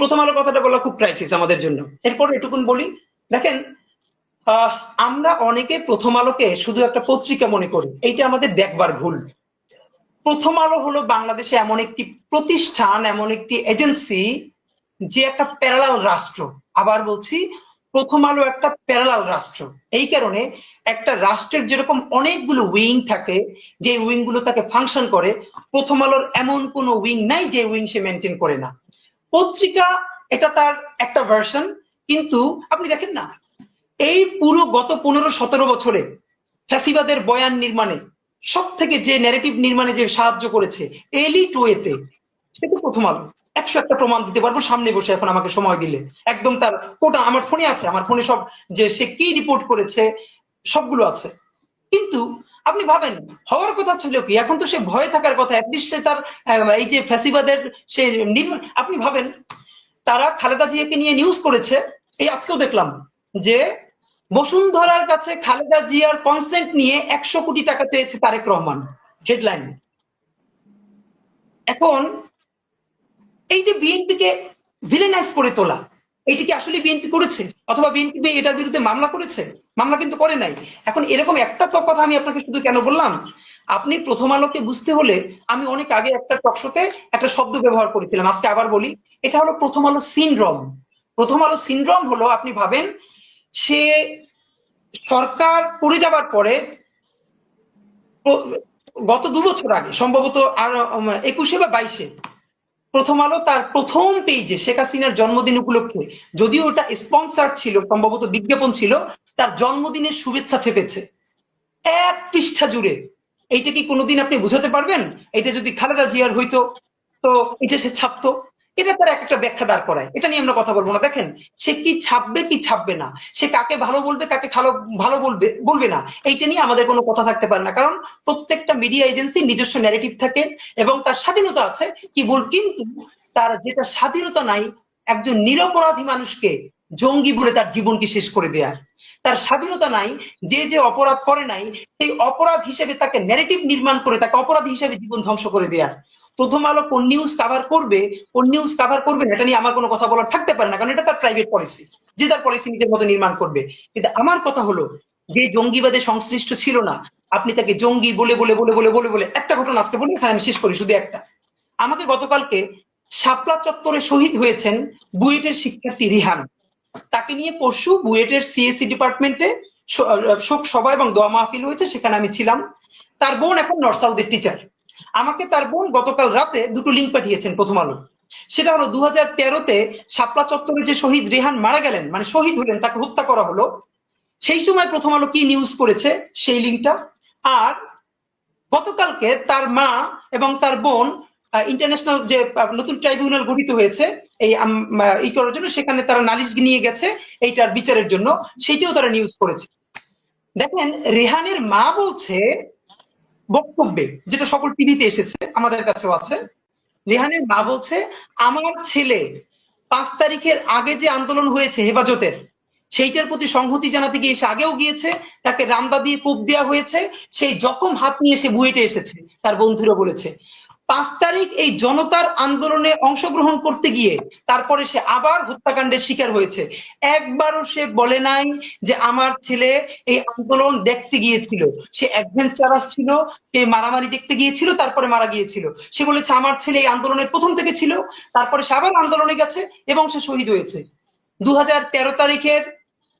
প্রথম আলো কথাটা বলা খুব ক্রাইসিস আমাদের জন্য। এরপর এটুকুন বলি, দেখেন আমরা অনেকে প্রথম আলোকে শুধু একটা পত্রিকা মনে করি, এইটা আমাদের দেখবার ভুল। প্রথম আলো হলো বাংলাদেশে এমন একটি প্রতিষ্ঠান, এমন একটি এজেন্সি যে একটা প্যারালাল রাষ্ট্র। আবার বলছি, প্রথম আলো একটা প্যারালাল রাষ্ট্র। এই কারণে একটা রাষ্ট্রের যেরকম অনেকগুলো উইং থাকে, যে উইংগুলো তাকে ফাংশন করে, প্রথম আলোর এমন কোনো উইং নাই যে উইং সে মেনটেন করে না। পত্রিকা, এটা তার একটা ভার্সন কিন্তু আপনি দেখেন না, এই পুরো গত পনেরো সতেরো বছরে ফ্যাসিবাদের বয়ান নির্মাণে সব থেকে যে ন্যারেটিভ নির্মাণে যে সাহায্য করেছে এলি এলিট ওয়েতে সেটা প্রথম আলো। একশো একটা প্রমাণ দিতে পারব, সামনে বসে এখন আমাকে সময় দিলে। একদম তার কোটা আমার ফোনে আছে, আমার ফোনে সব যে সে কি রিপোর্ট করেছে, সবগুলো আছে। কিন্তু আপনি ভাবেন, হওয়ার কথা ছিল কি? এখন তো সে ভয়ে থাকার কথা সে তার এই যে ফ্যাসিবাদের সে আপনি ভাবেন, তারা খালেদা জিয়াকে নিয়ে নিউজ করেছে, এই আজকেও দেখলাম যে বসুন্ধরার কাছে খালেদা জিয়ার কনসেন্ট নিয়ে একশো কোটি টাকা চেয়েছে তারেক রহমান হেডলাইন এখন এই যে বিএনপিকে ভিলেনাইজ করে তোলা এইটা কি আসলে বিএনপি করেছে? অথবা বিএনপি এটার বিরুদ্ধে মামলা করেছে? মামলা কিন্তু করে নাই। এখন এরকম একটা তো কথা আমি আপনাকে শুধু কেন বললাম? আপনি প্রথম আলোকে বুঝতে হলে আমি অনেক আগে একটা টকশোতে একটা শব্দ ব্যবহার করেছিলাম। আজকে আবার বলি, এটা হলো প্রথম আলো সিনড্রম প্রথম আলো সিনড্রম হলো, আপনি ভাবেন, সে সরকার পড়ে যাবার পরে, গত দু বছর আগে, সম্ভবত আর একুশে বা বাইশে প্রথম আলো তার প্রথম পেজে শেখ হাসিনার জন্মদিন উপলক্ষে, যদিও ওটা স্পন্সার ছিল, সম্ভবত বিজ্ঞাপন ছিল, তার জন্মদিনের শুভেচ্ছা চেপেছে এক পৃষ্ঠা জুড়ে। এইটা কি কোনোদিন আপনি বুঝাতে পারবেন? এটা যদি খালেদা জিয়ার হইতো, তো এটা সে ছাপতো। এটা তার এক একটা ব্যাখ্যা দাঁড় করায়। এটা নিয়ে আমরা কথা বলব না। দেখেন, সে কি ছাপবে কি ছাপবে না? সে কাকে ভালো বলবে, কাকে ভালো ভালো বলবে বলবে না। এইটা নিয়ে আমাদের কোনো কথা থাকতে পারে না। কারণ প্রত্যেকটা মিডিয়া এজেন্সি নিজস্ব ন্যারেটিভ থাকে এবং তার স্বাধীনতা আছে কি বল কিন্তু তার যেটা স্বাধীনতা নাই, একজন নিরপরাধী মানুষকে জঙ্গি বলে তার জীবনকে শেষ করে দেয়ার। তার স্বাধীনতা নাই, যে যে অপরাধ করে নাই, সেই অপরাধ হিসেবে তাকে ন্যারেটিভ নির্মাণ করে, তাকে অপরাধী হিসেবে জীবন ধ্বংস করে দেয়ার। প্রথম আলো কোন নিউজ কাভার করবে, কোন নিউজ কাভার করবে, এটা নিয়ে আমার কোনো কথা বলার থাকতে পারে না, কারণ এটা তার প্রাইভেট পলিসি যে তার পলিসি নিজের মতো নির্মাণ করবে। কিন্তু আমার কথা হলো, যে জঙ্গিবাদে সংশ্লিষ্ট ছিল না, আপনি তাকে জঙ্গি বলে বলে বলে বলে বলে বলে একটা ঘটনা আজকে বলি, এখানে আমি শেষ করি শুধু একটা। আমাকে গতকালকে শাপলা চত্বরে শহীদ হয়েছেন বুয়েটের শিক্ষার্থী রিহান। তাকে নিয়ে পরশু বুয়েটের সিএসসি ডিপার্টমেন্টে শোক সভা এবং দোয়া মাহফিল হয়েছে, সেখানে আমি ছিলাম। তার বোন এখন নর্থ সাউথের টিচার আমাকে তার বোন গতকাল রাতে দুটো লিঙ্ক পাঠিয়েছেন প্রথম আলো। সেটা হলো দু হাজার তেরোতে শাপলা চত্বরে যে শহীদ রেহান মারা গেলেন মানে শহীদ হলেন, তাকে হত্যা করা হলো, সেই সময় প্রথম আলো কি নিউজ করেছে? সেই লিঙ্কটা আর গতকালকে তার মা এবং তার বোন ইন্টারন্যাশনাল যে নতুন ট্রাইব্যুনাল গঠিত হয়েছে, এই, আম- ই করার জন্য সেখানে তারা নালিশ নিয়ে গেছে এইটার বিচারের জন্য। সেইটাও তারা নিউজ করেছে। দেখেন, রেহানের মা বলছে বক্তব্যে, যেটা সকল টিভিতে এসেছে, আমাদের কাছেও আছে। রেহানের মা বলছে, আমার ছেলে পাঁচ তারিখের আগে যে আন্দোলন হয়েছে হেফাজতের, সেইটার প্রতি সংহতি জানাতে গিয়ে এসে আগেও গিয়েছে, তাকে রামদা দিয়ে কোপ দেওয়া হয়েছে, সেই জখম হাত নিয়ে সে বুয়েটে এসেছে। তার বন্ধুরা বলেছে। পাঁচ তারিখ এই জনতার আন্দোলনে অংশগ্রহণ করতে গিয়ে তারপরে সে আবার হত্যাকাণ্ডের শিকার হয়েছে। একবারও সে বলে নাই যে আমার ছেলে এই আন্দোলন দেখতে গিয়েছিল। সে অ্যাডভেঞ্চারাস ছিল, সে মারামারি দেখতে গিয়েছিল, তারপরে মারা গিয়েছিল। সে বলেছে, আমার ছেলে এই আন্দোলনের প্রথম থেকে ছিল, তারপরে সে আবার আন্দোলনে গেছে এবং সে শহীদ হয়েছে। দু হাজার তেরো তারিখের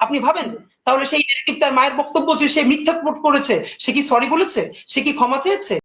আপনি ভাবেন? তাহলে সেই নেগেটিভ তার মায়ের বক্তব্য যে সে মিথ্যা করেছে, সে কি সরি বলেছে? সে কি ক্ষমা চেয়েছে?